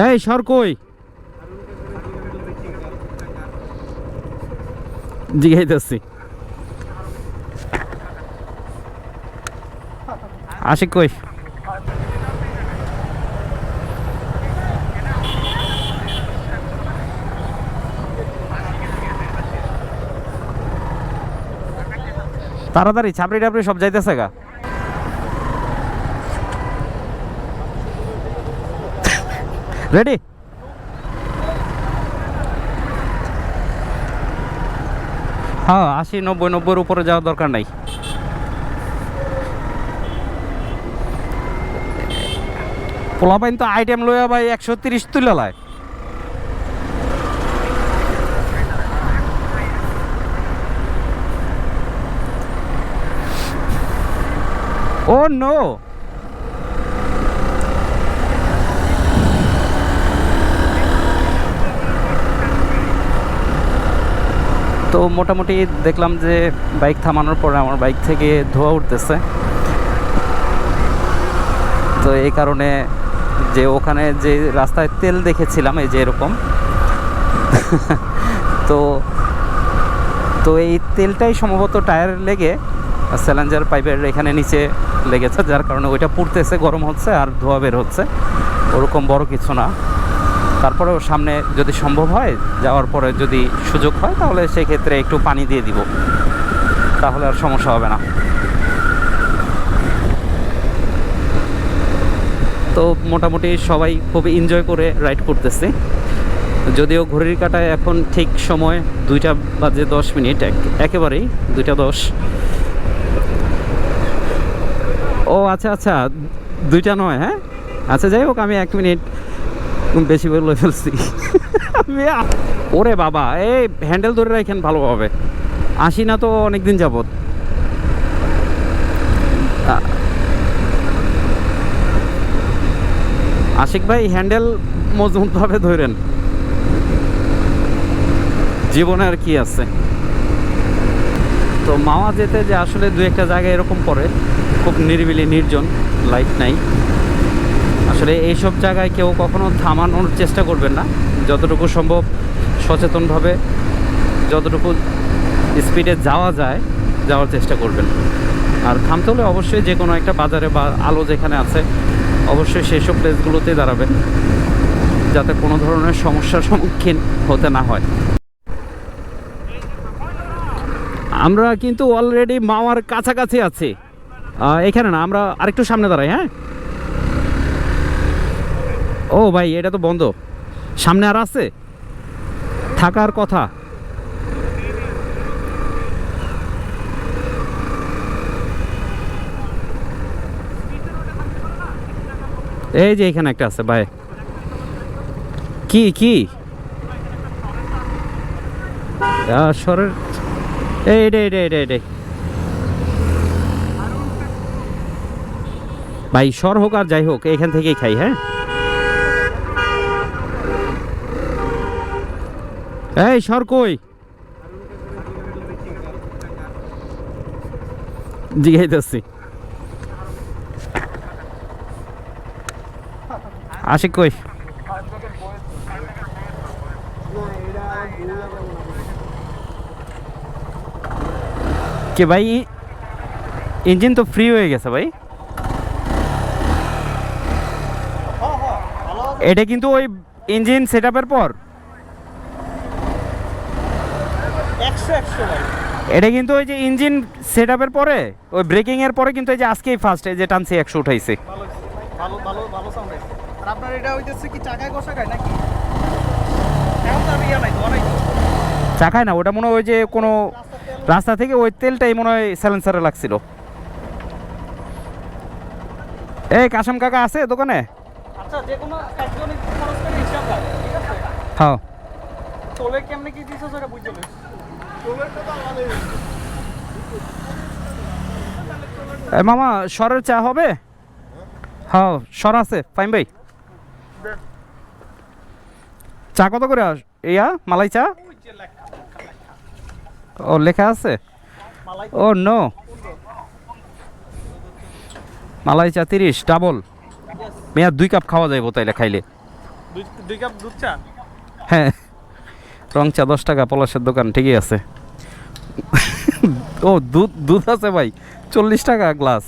এই সর কই? জিগাইতেছি। আশিক কই? তাড়াতাড়ি ছাপড়ি টাপড়ি সব যাইতেছে গা। রেডি হ্যাঁ আশি, নব্বই, নব্বইয়ের উপরে যাওয়ার দরকার নাই। পোলাপাইন তো আইটেম লইয়া ভাই একশো তিরিশ তুলে লায়। ও নো মোটামুটি দেখলাম যে বাইক থামানোর পরে আমার বাইক থেকে ধোয়া উঠতেছে। তো এই কারণে যে ওখানে যে রাস্তায় তেল দেখেছিলাম, এই যে এরকম। তো তো এই তেলটাই সম্ভবত টায়ার লেগে স্যালেঞ্জার পাইপের এখানে নিচে লেগেছে, যার কারণে ওইটা পুড়তেছে, গরম হচ্ছে আর ধোয়া বের হচ্ছে। ওরকম বড় কিছু না। তারপরেও সামনে যদি সম্ভব হয়, যাওয়ার পরে যদি সুযোগ হয়, তাহলে সেই ক্ষেত্রে একটু পানি দিয়ে দিব। তাহলে আর সমস্যা হবে না। তো মোটামুটি সবাই খুব এনজয় করে রাইড করতেছে। যদিও ঘড়ির কাটায় এখন ঠিক সময় দুইটা বাজে দশ মিনিট, এক- একেবারেই দুইটা দশ। ও আচ্ছা আচ্ছা দুইটা নয় হ্যাঁ? আচ্ছা যাই হোক, আমি এক মিনিট বেশি বলে ফেলছি। ওরে বাবা এই হ্যান্ডেল ধরে রাখেন ভালোভাবে। আসি না তো অনেক দিন যাবত আশিক ভাই হ্যান্ডেল মজবুতভাবে ধরেন। জীবনে আর কি আছে। তো মাওয়া যেতে যে আসলে দু একটা জায়গায় এরকম পড়ে। খুব নিরিবিলি নির্জন লাইট নাই। আসলে এইসব জায়গায় কেউ কখনো থামানোর চেষ্টা করবেন না। যতটুকু সম্ভব সচেতনভাবে যতটুকু স্পিডে যাওয়া যায়, যাওয়ার চেষ্টা করবেন। আর থামতে হলে অবশ্যই যে কোনো একটা বাজারে বা আলো যেখানে আছে, অবশ্যই সেই সব প্লেসগুলোতেই দাঁড়াবেন, যাতে কোনো ধরনের সমস্যার সম্মুখীন হতে না হয়। আমরা কিন্তু অলরেডি মাওয়ার কাছাকাছি আছি। এখানে না, আমরা আরেকটু সামনে দাঁড়াই হ্যাঁ? ও ভাই, এটা তো বন্ধ। সামনে আর আছে? থাকার কথা। এই যে এখানে একটা আছে, ভাই। কি কি? ভাই সর হোক আর যাই হোক, এখান থেকেই খাই হ্যাঁ? এই সর কই? জিগাইতেছি। আশিক কই? কে ভাই ইঞ্জিন তো ফ্রি হয়ে গেছে ভাই। এটা কিন্তু ওই ইঞ্জিন সেট পর? একশো একশো এটা কিন্তু ওই যে ইঞ্জিন সেট আপের পরে ওই ব্রেকিং এর পরে কিন্তু এই যে আজকেই ফার্স্ট এই যে টানছি একশো উঠাইছে। ভালো। ভালো ভালো সাউন্ড আর আপনার এটা হইতেছে কি চাকায় কষা খায় নাকি? এখন তো আমি ইয়া নাই তো। চাকায় না ওটা মনে হয় ওই যে কোনো রাস্তা থেকে ওই তেলটাই মনে হয় স্যালেন্সারে লাগছিল। এই কাশম কাকা আছে দোকানে? আচ্ছা যে কোনো একজনই খরচ করে হিসাব রাখ, ঠিক আছে? হ্যাঁ। তোলে কেমনে কি দিছো সেটা বুঝতে মামা সরের চা হবে? হ্যাঁ সর আছে ফাইন ভাই। চা কত করে আস- ইয়া মালাই চা? ও লেখা আছে? ও নো। মালাই চা তিরিশ ডাবল। মেয়া দুই কাপ খাওয়া যাইব তাইলে খাইলে। দুই কাপ দুধ চা? হ্যাঁ। রং চা দশ টাকা, পলাশের দোকান, ঠিকই আছে। ও, দুধ দুধ আছে ভাই, চল্লিশ টাকা গ্লাস।